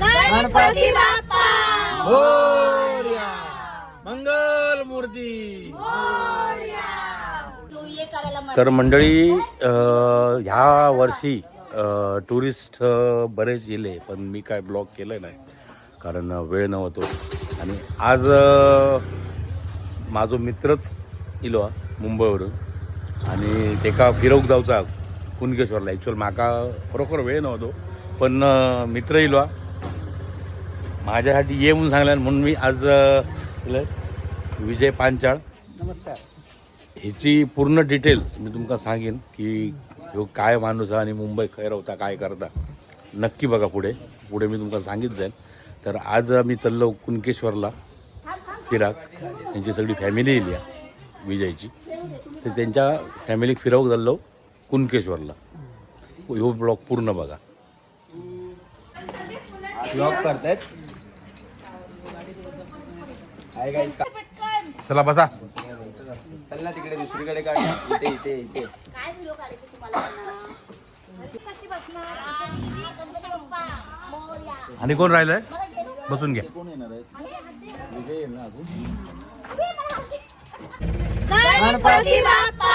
गणपती बाप्पा! मंगल मूर्ती! तर मंडळी ह्या वर्षी टुरिस्ट बरेच येले पण मी काय ब्लॉग केलं नाही कारण वेळ नव्हतो. आणि आज माझो मित्रच इलो मुंबईवरून. आणि तेका फिरवूक जावचा कुणकेश्वरला. ॲक्च्युअल म्हाका खरोखर वेळ नव्हतो. पण मित्र हा. माझ्यासाठी ये म्हणून सांगल्यान म्हणून मी आज. विजय पांचाळ. नमस्कार. ह्याची पूर्ण डिटेल्स मी तुमका सांगेन की ह्यो काय माणूस आणि मुंबई खैर होता काय करता. नक्की बघा पुढे. पुढे मी तुमका सांगित जाईल तर आज मी चाललो कुणकेश्वरला. फिराक. त्यांची सगळी फॅमिली येईल या विजयची. ते त्यांच्या फॅमिलीक फिरवूक चाललो कुणकेश्वरला. ह्यो ब्लॉग पूर्ण बघा. ब्लॉग करतायत? चला बसा. चल ना तिकडे दुसरीकडे काढ इथे इथे इथे. काय आणि कोण राहिलंय? बसून घ्या. गणपती बाप्पा!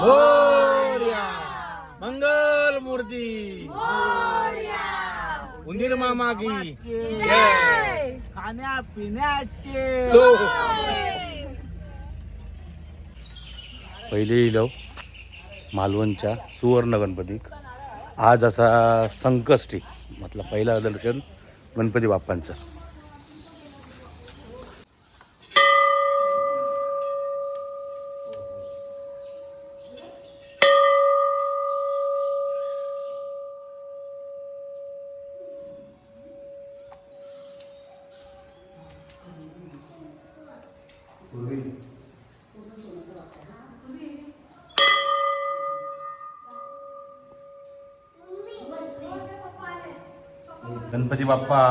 मोरया! मंगल मूर्ती! उंदीर मामा की! खाण्या पिण्याचे पहिले इलो मालवणच्या सुवर्ण गणपती. आज असा संकष्टी म्हटलं पहिला दर्शन गणपती बाप्पांचं. बाप्पा.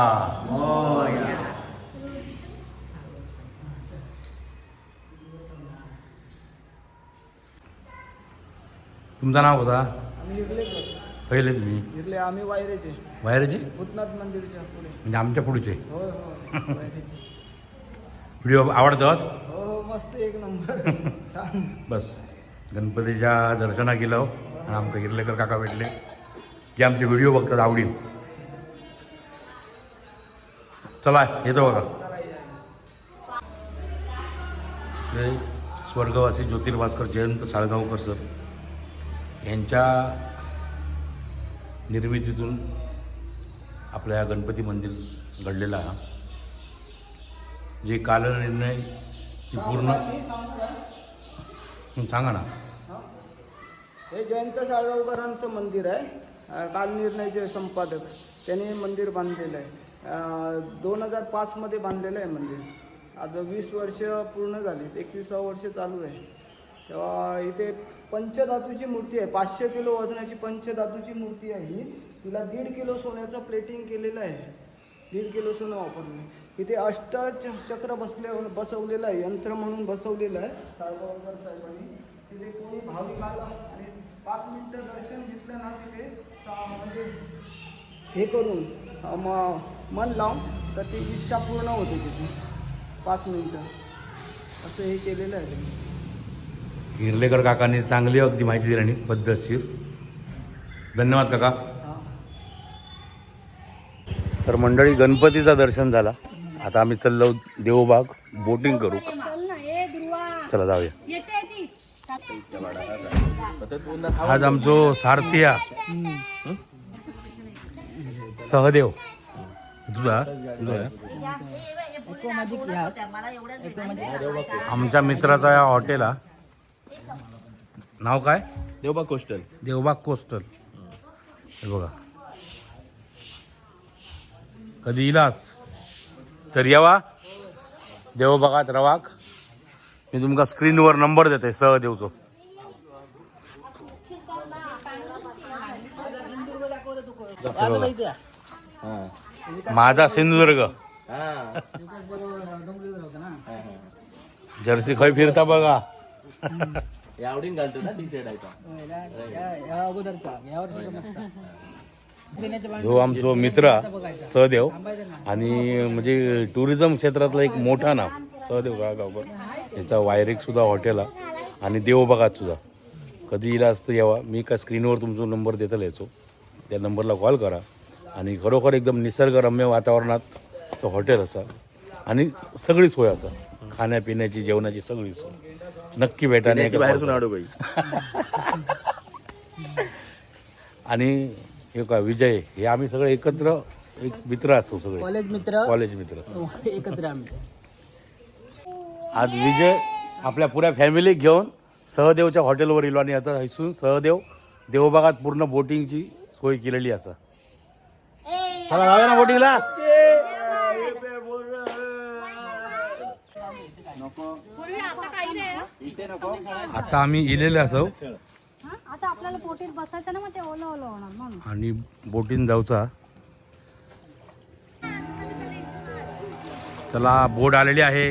तुमचं नाव होता? पहिले तुम्ही आम्ही वायरेचे. बाहेरचे भूतनाथ मंदिरच्या पुढे. म्हणजे आमच्या पुढचे. हो हो वायरेचे. व्हिडिओ आवडतात हो हो मस्त एक नंबर. छान. बस. गणपतीच्या दर्शना गेलो आणि आमकां गिरलेकर काका भेटले. की आमचे व्हिडिओ बघतात आवडीन. चला येतो बघा. हे स्वर्गवासी ज्योतिर्भास्कर जयंत साळगावकर सर यांच्या निर्मितीतून आपल्या गणपती मंदिर घडलेला हा. जे कालनिर्णय ची पूर्ण सांगा. ना. हे. जयंत साळगावकरांचं मंदिर आहे. कालनिर्णयचे संपादक. त्यांनी मंदिर बांधलेलं आहे. दोन हजार पाचमध्ये बांधलेलं आहे मंदिर. आज वीस वर्ष पूर्ण झाली एकविसावं वर्ष चालू आहे. तेव्हा इथे पंचधातूची मूर्ती आहे. पाचशे किलो वजनाची पंचधातूची मूर्ती आहे ही. तिला दीड किलो सोन्याचं प्लेटिंग केलेलं आहे. दीड किलो सोनं वापरलं. इथे अष्ट चक्र बसले बसवलेलं आहे. यंत्र म्हणून बसवलेलं आहे. साळगावकर साहेबांनी. तिथे कोणी भाविक आला आणि पाच मिनटं दर्शन घेतलं ना तिथे म्हणजे हे करून मग मन लावून तर ती इच्छा पूर्ण होते तिथे पाच मिनिटं. असं हे केलेलं आहे. त्यांनी हिरलेकर काकांनी चांगली अगदी माहिती दिली आणि पद्धतशीर. धन्यवाद काका. तर मंडळी गणपतीचं दर्शन झाला. आता आम्ही चाललो देवबाग. बोटिंग करू. चल जाऊया. आज आमचो सारथिया सहदेव. तुझा आमच्या मित्राचा या हॉटेल हा. नाव काय? देवबा कोस्टल. देवबाग कोस्टल. हे बघा. कधी इलास तर येवा. देवबागात रवाक. मी तुमका स्क्रीनवर नंबर देते सहदेवचो. हे. बघा. माझा सिंधुदुर्ग. जर्सी खय फिरता बघा. आवडीन घालतो ना टी शर्ट ह्यो आमचो मित्र सहदेव आणि म्हणजे टुरिझम क्षेत्रातला एक मोठा नाव सहदेव गावकर याचा वायरिक सुद्धा हॉटेल आणि देवबागात सुद्धा. कधी इला असतं यावा. मी का स्क्रीनवर तुमचा नंबर देतला याचो. त्या नंबरला कॉल करा. आणि खरोखर एकदम निसर्गरम्य वातावरणात हॉटेल असा. आणि सगळी सोय असा. खाण्यापिण्याची जेवणाची सगळी सोय. नक्की भेटा आणि हे का विजय हे आम्ही सगळे एकत्र एक मित्र असतो सगळे. कॉलेज मित्र. कॉलेज मित्र. एकत्र आम्ही. आज विजय आपल्या पुऱ्या फॅमिली घेऊन सहदेवच्या हॉटेलवर इलो आणि आता इथून सहदेव देवबागात पूर्ण बोटिंगची सोय केलेली असा. चला जाऊया ना बोटिंगला आता काही नाही आता आम्ही इलेले असो. हा? आता आपल्याला पोटीत बसायचं ना मग ते ओलं ओलं होणार म्हणून. आणि बोटीन जाऊचा. चला बोट आलेली आहे.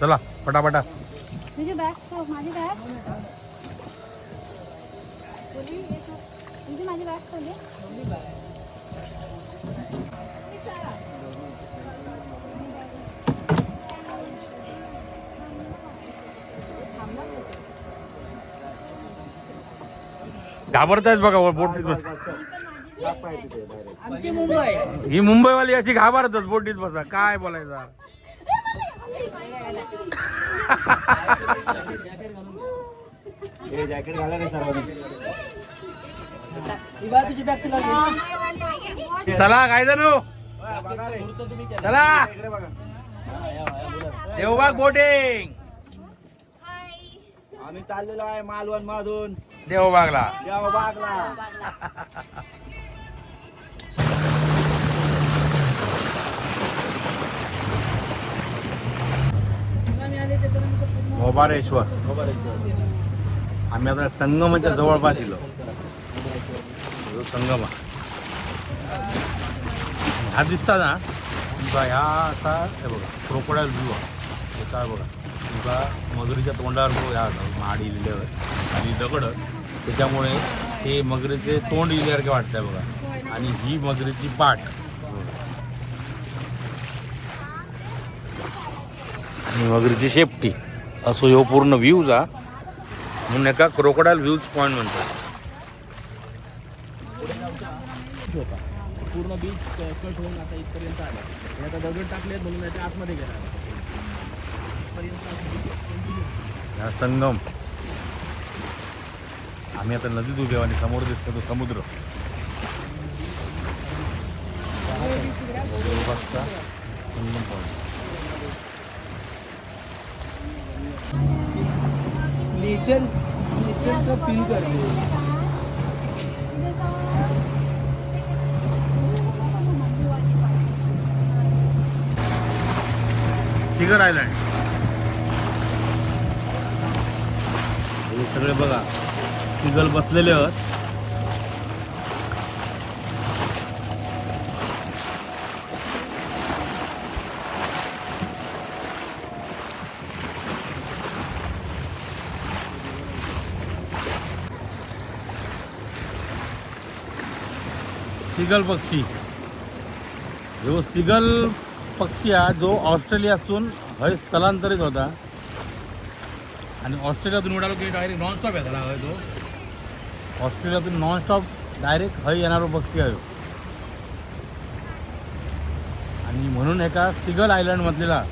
चला पटापटा. तुझी बॅग ठेव माझी बॅग तुझी माझी बॅग ठेवली घाबरतायत बघा मुंबई. ही मुंबईवाली अशी घाबरतच बोटीत बसा. काय बोलायचा? जॅकेट घाला रे सर्वांनी. चला काय जणू? चला. देवबाग बोटिंग. आम्ही चाललेलो आहे मालवण मधून. देवबागला देवबागला भोबारेश्वर आम्ही आता संगमाच्या जवळपास इलो संगम हा दिसता ना? तुमचा ह्या असा हे बघा क्रोकोडाईल व्ह्यू हे काय बघा? तुमचा मगरीच्या तोंडावर जो ह्या माडी इलेल्यावर आणि दगड. त्याच्यामुळे ते मगरीचे तोंड लिहिल्यासारखे वाटतंय बघा. आणि ही मगरीची पाठ. आणि मगरीची शेपटी. असो ह्यो पूर्ण व्ह्यूज हा. म्हणून एका क्रोकोडाईल व्ह्यूज पॉईंट म्हणतात. पूर्ण बीच कट होऊन आता इथपर्यंत आला. आणि आता दगड टाकले म्हणून त्याच्या आतमध्ये गेला. हा संगम. आम्ही आता नदीत उभे आणि समोर दिसतो तो समुद्र. देवबागचा संगम पॉईंट नेचर नेचरचं फील करते. सिगर आयलंड हे सगळे बघा. सिगल बसलेले आहेत. सिगल पक्षी. जो सिगल पक्षी हा जो ऑस्ट्रेलियातून हय स्थलांतरित होता. आणि ऑस्ट्रेलियातून उडालो की डायरेक्ट नॉनस्टॉप येताला हय तो. ऑस्ट्रेलियातून नॉनस्टॉप डायरेक्ट हय येणारो पक्षी आहे आणि म्हणून एका सिगल आयलंड मधलेला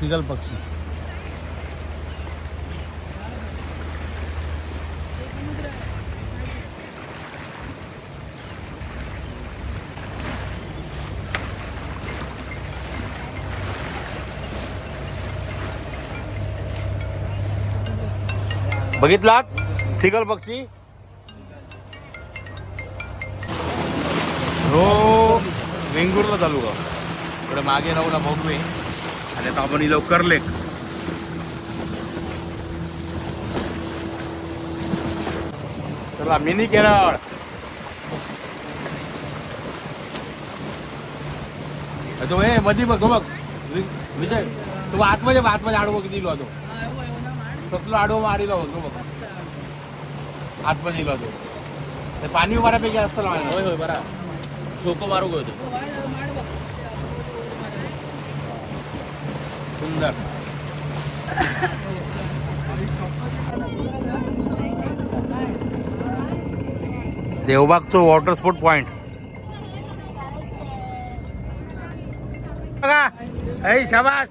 सिगल पक्षी. बघितलात? सिगल पक्षी? हो वेंगुर्ला तालुका. इकडे मागे राहूला बघवे आणि आता आपण इलो करलेक चला मिनी केरळ तो ए मधी बघ तो बघ वि- विजय तो आतमध्ये बघ, आतमध्ये आडवं किती इलो तो तसलो आडवं मारिलो तो बघ आतमध्ये इलो तो ते पाणी बऱ्यापैकी असतं ना माझ्या होय होय बरा सोपं मारू होतो सुंदर. देवबागचं वॉटर स्पोर्ट पॉइंट बघा. ऐ शाबास.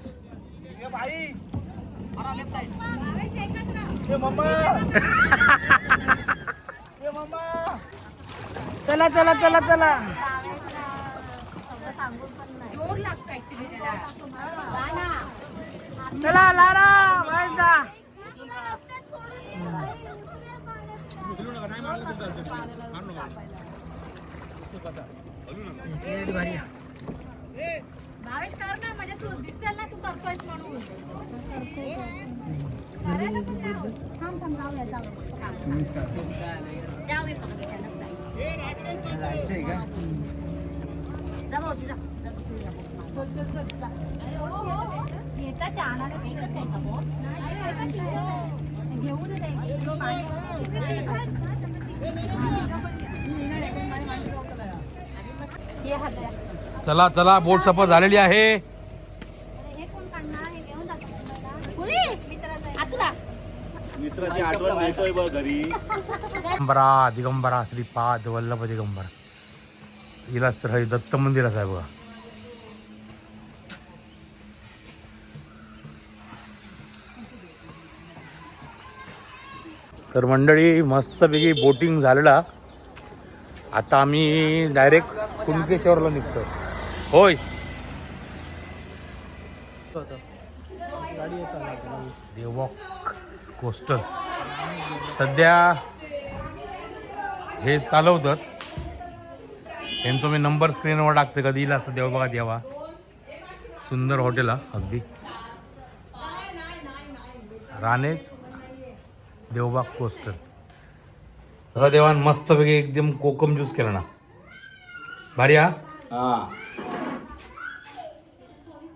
चला चला चला चला. चला लारा जा. भावेश कर ना म्हणजे तू दिसेल ना तू करतोयस म्हणून थांब थांब जाऊया जाऊया जाऊया जा भाऊजी जा. चला चला बोट सफर झालेली आहे. हे दिगंबरा श्रीपाद वल्लभ दिगंबरा. इलाच तर दत्त मंदिर आहे बघा तर मंडळी मस्तपैकी बोटिंग झालेला. आता आम्ही डायरेक्ट कुणकेश्वरला निघतो होय. देवॉक कोस्टल सध्या हे चालवतात. त्यांचा मी नंबर स्क्रीनवर टाकते कधी येईल असतं देवा बघा देवा. सुंदर हॉटेल हा अगदी. राणेच देवबाग कोस्टल तसा देवान मस्तपैकी एकदम कोकम ज्यूस केला ना. भारी हा? हा.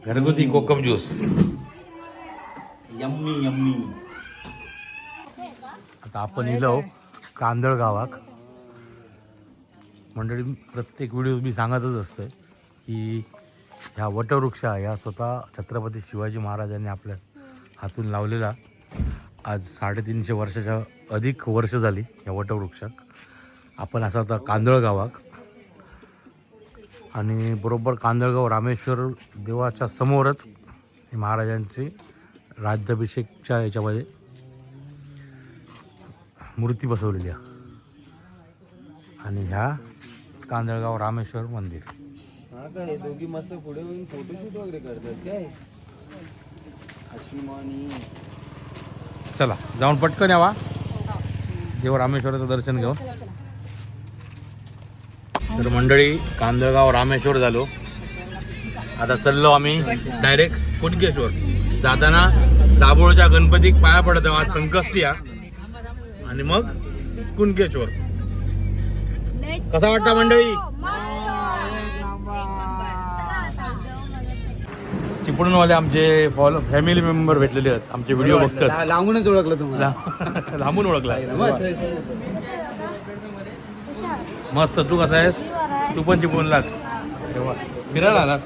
घरगुती कोकम ज्यूस यम्मी यम्मी. आता आपण इलो कांदळ गावाक मंडळी प्रत्येक व्हिडिओ मी सांगतच असतं की ह्या वटवृक्ष ह्या स्वतः छत्रपती शिवाजी महाराजांनी आपल्या हातून लावलेला. आज साडेतीनशे वर्षाच्या अधिक वर्ष झाली या वटवृक्षाक आपण असं आता कांदळगावाक आणि बरोबर कांदळगाव रामेश्वर देवाच्या समोरच महाराजांची राज्याभिषेकच्या याच्यामध्ये मूर्ती बसवलेली आहे. आणि ह्या कांदळगाव रामेश्वर मंदिर. हा काय दोघी मस्त पुढे फोटोशूट वगैरे करतात काय? अश्विनी चला जाऊन पटकन यावा. देव रामेश्वराचं दर्शन घेऊ तर मंडळी कांदळगाव रामेश्वर झालो. आता चाललो आम्ही डायरेक्ट कुणकेश्वर. जाताना दाभोळच्या गणपतीक पाया पडत आज संकष्टी आणि मग कुणकेश्वर. कसा वाटता मंडळी? चिपळूणवाले आमचे फॉलो फॅमिली मेंबर भेटलेले आहेत. आमचे व्हिडिओ बघतात. लांबूनच ओळखलं तुम्हाला. ला- लांबून ओळखला. मस्त. तू कसा आहेस? तू पण चिपळूणलाच तेव्हा फिरायला आला?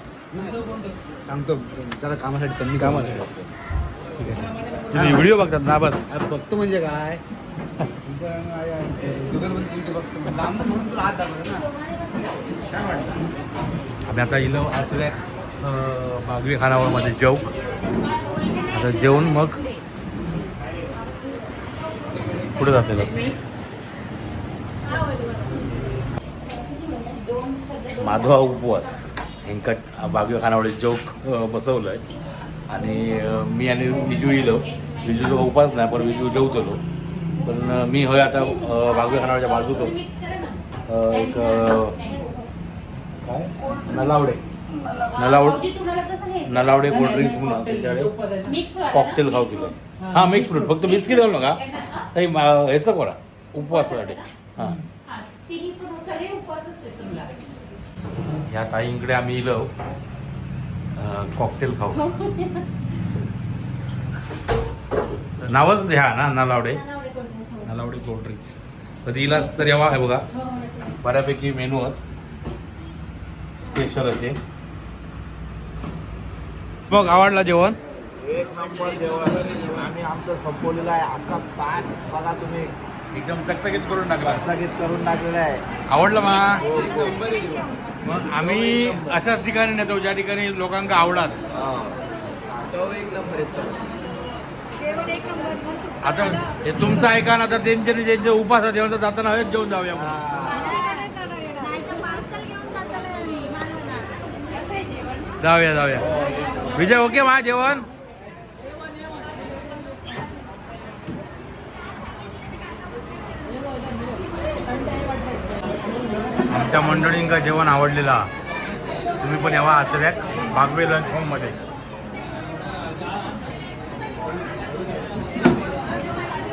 सांगतो. जरा कामासाठी चल मी कामासाठी. तुम्ही व्हिडिओ बघतात ना बस. बघतो म्हणजे काय? आम्ही आता इलो आचऱ्यात बागवी खानावळमध्ये जेवक आता जेवून मग कुठे जाते माधवा उपवास. हेंकट बागवी खानावळी जेवक बसवलं आहे आणि मी आणि विजू इलो. विजूचा उपास नाही पण विजू जेवतलो पण मी होय आता बागवी खानावळीच्या बाजूतच. एक काय? नलावडे. नलावड कोल्ड्रिंक्स म्हणून त्यांच्याकडे मिक्स वाला कॉकटेल खाऊ दिलं. हा मिक्स फ्रूट फक्त बिस्किट घालू नका. काही ह्याचं करा. उपवासासाठी. हां. हा. ह्या ताईंकडे आम्ही इलो. कॉकटेल खाऊ. नावच द्या ना नलावडे. नलावडे कोल्ड्रिंक्स कधी इला तर यावा आहे बघा. हो, हो. बऱ्यापैकी मेनू आहेत. स्पेशल असे. मग आवडला जेवण? एक नंबर जेवण. आम्ही आमचं संपवलेलं आहे अख्खा बघा तुम्ही. एकदम चकचकीत करून टाकला. स्थगित करून टाकलेलं आहे. आवडलं मा? मग आम्ही अशाच ठिकाणी नेतो ज्या ठिकाणी लोकांना आवडत चव एक नंबर आहे चव आता हे तुमचं ऐका ना आता त्यांचे ज्यांचे उपास आहे तेव्हा जाताना हवेत जेवून जाऊया आपण. नाही तर parcel घेऊन जाताना मी, मानवला. कसं आहे जेवण? जाऊया जाऊया विजय ओके मा जेवण? आमच्या मंडळींका जेवण आवडलेला. तुम्ही पण यावा आचऱ्याक बागवे लंच होममध्ये.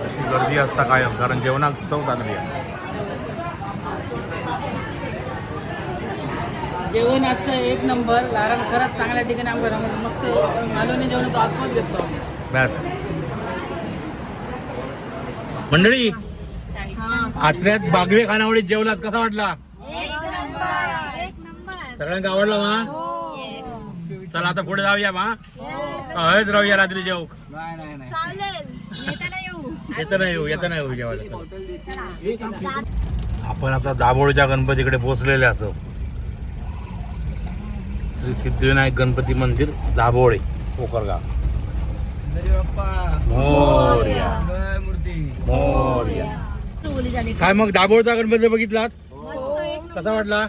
अशी गर्दी असता कायम कारण जेवणात चव चांगली आहे. जेवण आजचं एक नंबर कारण खरंच चांगल्या ठिकाणी आम्ही घरामध्ये मस्त मालवणी जेवणाचा आस्वाद घेतो. बस. मंडळी आचऱ्यात बागवे खानावळीत जेवलाच कसा वाटला? एक नंबर. एक नंबर. सगळ्यांना आवडला मा? हो. चला आता पुढे जाऊया मा. हळद राहूया रात्री जेऊ नाही नाही नाही येऊ. येतं येऊ येतं येऊ जेवायला. आपण आता दाभोळच्या गणपतीकडे पोहोचलेले असो. श्री सिद्धिविनायक गणपती मंदिर दाभोळे कोकरगाव. काय मग दाभोळचा गणपती बघितलात कसा वाटला?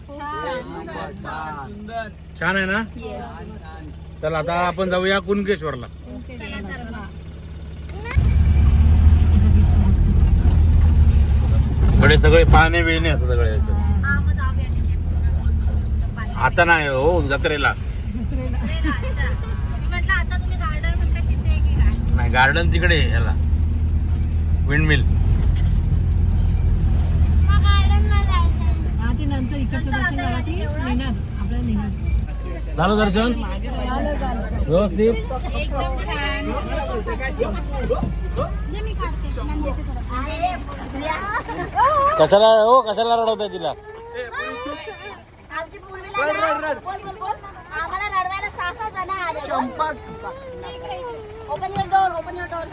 छान आहे ना? चला आता आपण जाऊया कुणकेश्वरला. इकडे सगळे पाहणे बिळणे असं सगळे आता नाही हो जत्रेला. अच्छा. मी म्हटलं आता तुम्ही गार्डन म्हणता तिथे आहे की काय नाही गार्डन तिकडे आहे याला. विंडमिल झालं दर्शन? व्यवस्थित. एकदम छान. जे मी काढते. नंदेचे थोडं. आहे, या. कशाला हो कशाला रडवताय तिला? आमची पूर्वीला ना- बोल, बोल, बोल. आम्हाला रडवायला सहा सहा जण आले. Open your door open your door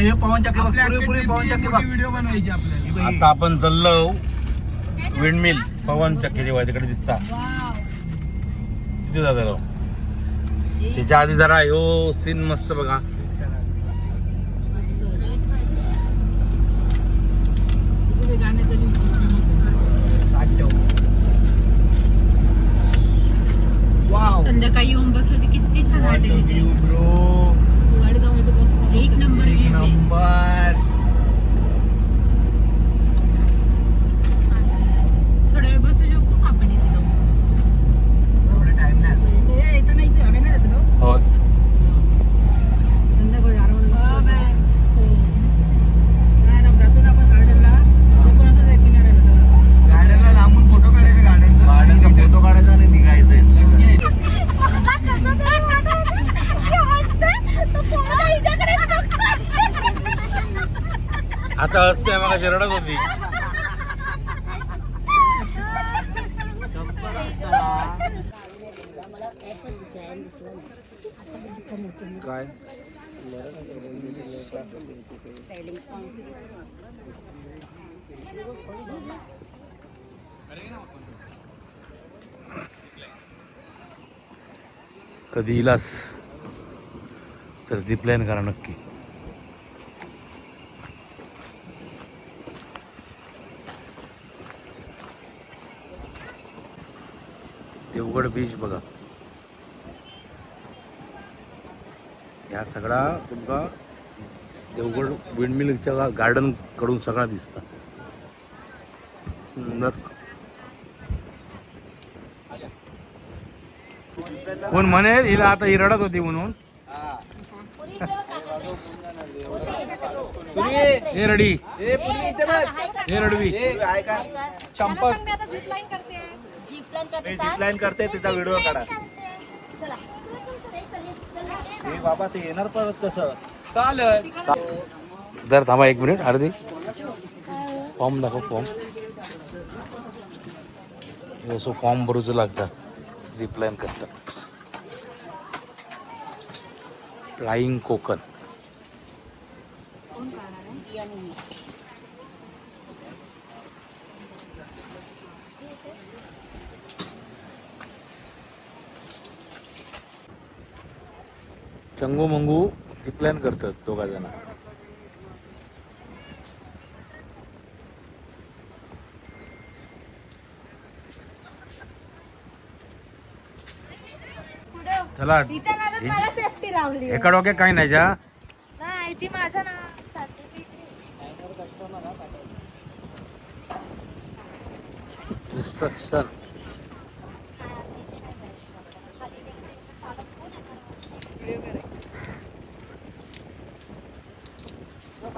हे पवन चक्की बघ पुरी पवन चक्की बघ. व्हिडिओ बनवायची आपल्याला. आता आपण चाललो विंडमिल पवन चक्की जेव्हा तिकडे दिसता. किती जाता त्याच्या आधी जरा ह्यो सीन मस्त बघा. वाव संध्याकाळी येऊन बसलं तर किती छान वाटेल बस एक नंबर एक. नंबर थोडा वेळ बसू शकतो का आपण इथे जाऊन? एवढा टाइम नाही ए, इथं नाही, इथं हवे नाही येत ना? हो संध्याकाळी आरामात हा, बसतो. बाय. हो. नाही ना, जातो ना आपण गार्डनला ते पण असंच आहे किनाऱ्याला सगळं. गार्डनला लांबून फोटो काढायचे गार्डनचा गार्डनचा फोटो काढायचा आणि निघायचंय आता असते रडत होती. काय? कधी इलास तर झिपलाईन करा नक्की. देवगड बीच बघा. ह्या सगळा तुमका देवगड विंडमिलच्या गार्डनकडून सगळा दिसता. सुंदर. कोण म्हणे हिला आता ही रडत होती म्हणून. हे रडी. हे रडवी. चंपक मी साथ. जिप लाईन करते तिचा व्हिडिओ काढा. चला. हे बाबा ते येणार परत कसं? चालत जर थांबा एक मिनिट अर्धी फॉर्म दाखव फॉर्म. हे असं फॉर्म भरूचं लागतं. झिप लाईन करता फ्लाईंग कोकण चंगू मंगू झिपलाईन करतात दोघा जण चला सेफ्टी लावली एका डोक्यात काही नाही जा. नाही ती माझं ना इन्स्ट्रक्शन मला ही बघ,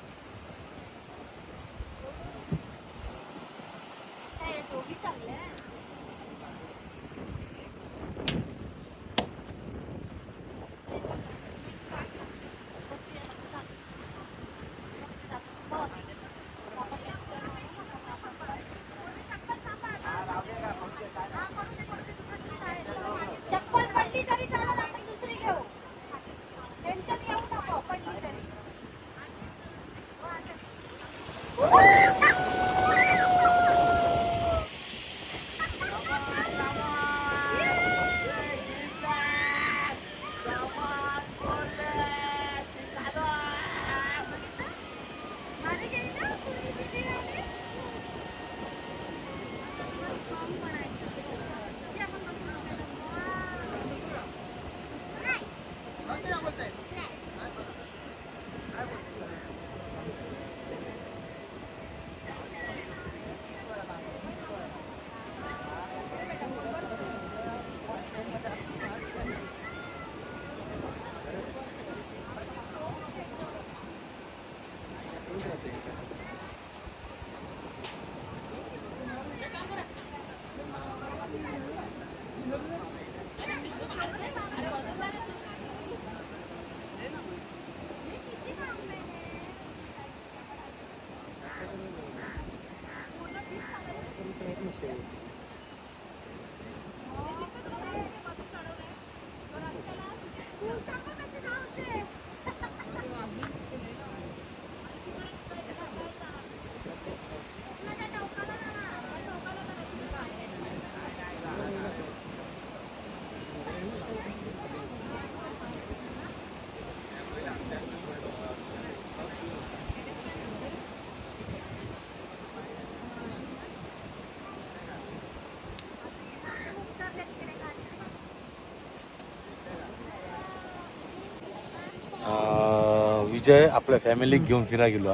विजय आपल्या फॅमिलीक घेऊन फिरा गेलो.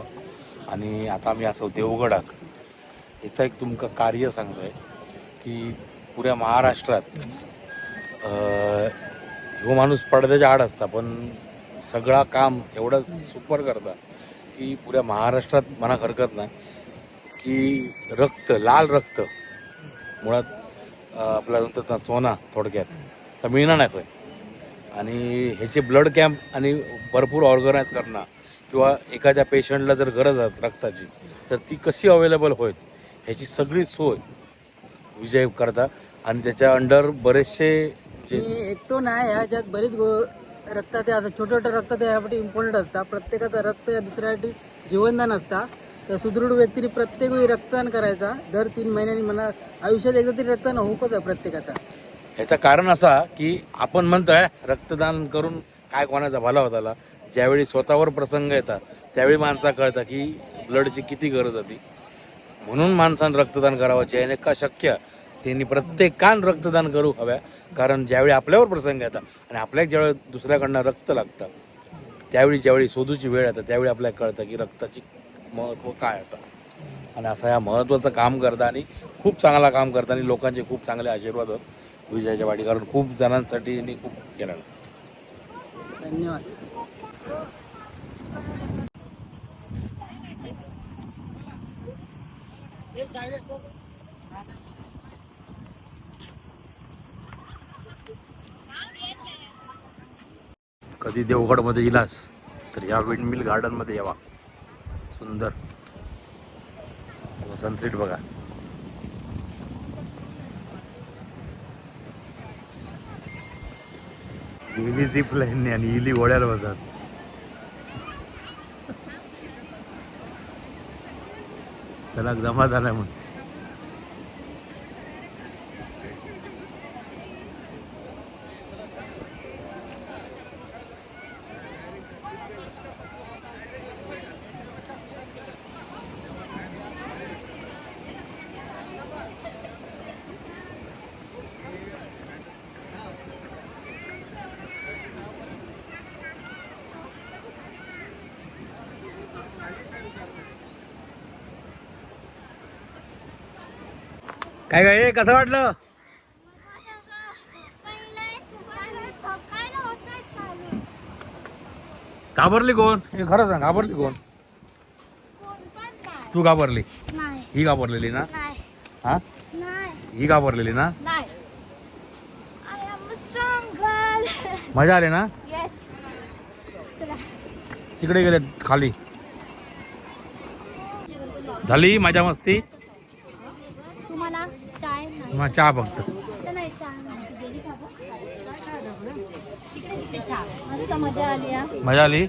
आणि आता आम्ही असो देवगडाक याचं एक तुमचं कार्य सांगतोय की पुऱ्या महाराष्ट्रात अं, ह्यो माणूस पडद्याच्या आड असता पण सगळा काम एवढं सुपर करता की पुऱ्या महाराष्ट्रात मनाक हरकत नाही. की रक्त लाल रक्त मुळात आपल्या आपल्याला म्हणतात ना सोना थोडक्यात. तर मिळणार नाही खंय आणि ह्याचे ब्लड कॅम्प आणि भरपूर ऑर्गनाईज करणं किंवा एखाद्या पेशंटला जर गरज आहे रक्ताची तर ती कशी अवेलेबल होईल ह्याची सगळी सोय विजय करता. आणि त्याच्या अंडर बरेचसे जे एकटो नाही ह्याच्यात बरीच गो रक्तात असतात. छोटे छोटे रक्त ह्यासाठी इम्पॉर्टंट असतात. प्रत्येकाचं रक्त या दुसऱ्यासाठी जीवनदान असता. तर सुदृढ व्यक्तीने प्रत्येक वेळी रक्तदान करायचा. दर तीन महिन्यांनी म्हणा आयुष्यात एकदा तरी रक्तदान होकच आहे प्रत्येकाचा. ह्याचं कारण असा की आपण म्हणतोय रक्तदान करून काय कोणाचा भला होताला ज्यावेळी स्वतःवर प्रसंग येतात त्यावेळी माणसा कळतं की ब्लडची किती गरज होती. म्हणून माणसानं रक्तदान करावं ज्याने का शक्य? त्यांनी प्रत्येकान रक्तदान करू हव्या. कारण ज्यावेळी आपल्यावर प्रसंग येतात आणि आपल्या ज्यावेळी दुसऱ्याकडनं रक्त लागतं त्यावेळी ज्यावेळी शोधूची वेळ येतात त्यावेळी आपल्याला कळतं की रक्ताची महत्त्व काय होतं आणि असं या महत्त्वाचं काम करताना खूप चांगला काम करताना लोकांचे खूप चांगले आशीर्वाद होत. विजयाच्या वाटी कारण खूप जणांसाठी यांनी खूप केलं. धन्यवाद. कधी देवगडमध्ये इलास तर या विंडमिल गार्डनमध्ये यावा. सुंदर. सनसेट बघा. इली झिप लाईनने आणि इली ओढ्याला बसतात. चला जमा झाला म्हणून काय काय कसं वाटलं? घाबरली कोण? हे खरं सांग घाबरली कोण? तू घाबरली? नाही. ही घाबरलेली ना? हा? नाही. ही घाबरलेली ना? मजा आली ना? तिकडे गेले खाली. झाली मजा मस्ती? मग चहा फक्त. मजा आली हा.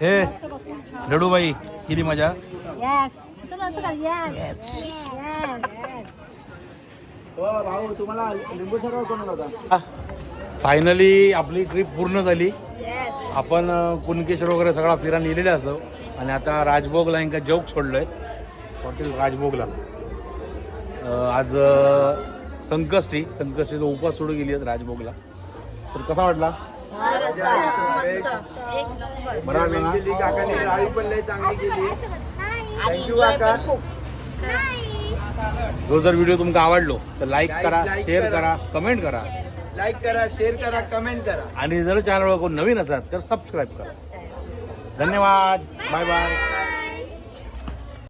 हे खा लडूबाई किती मजा? येस हो फायनली आपली ट्रिप पूर्ण झाली. आपण कुणकेश्वर वगैरे सगळा फिरायला लिहिलेला असतो. आणि आता राजभोगला इंका जोक सोडलोय. हॉटेल राजभोगला. आज संकष्टी. संकष्टीचा उपवास सोडून गेली आहेत राजभोगला. तर कसा वाटला? बरं ना? जो जर व्हिडिओ तुमका आवडलो तर लाईक करा शेअर करा. कमेंट करा. लाईक करा शेअर करा कमेंट करा. आणि जर चॅनलवर कोण नवीन असाल तर सबस्क्राईब करा. धन्यवाद. Bye bye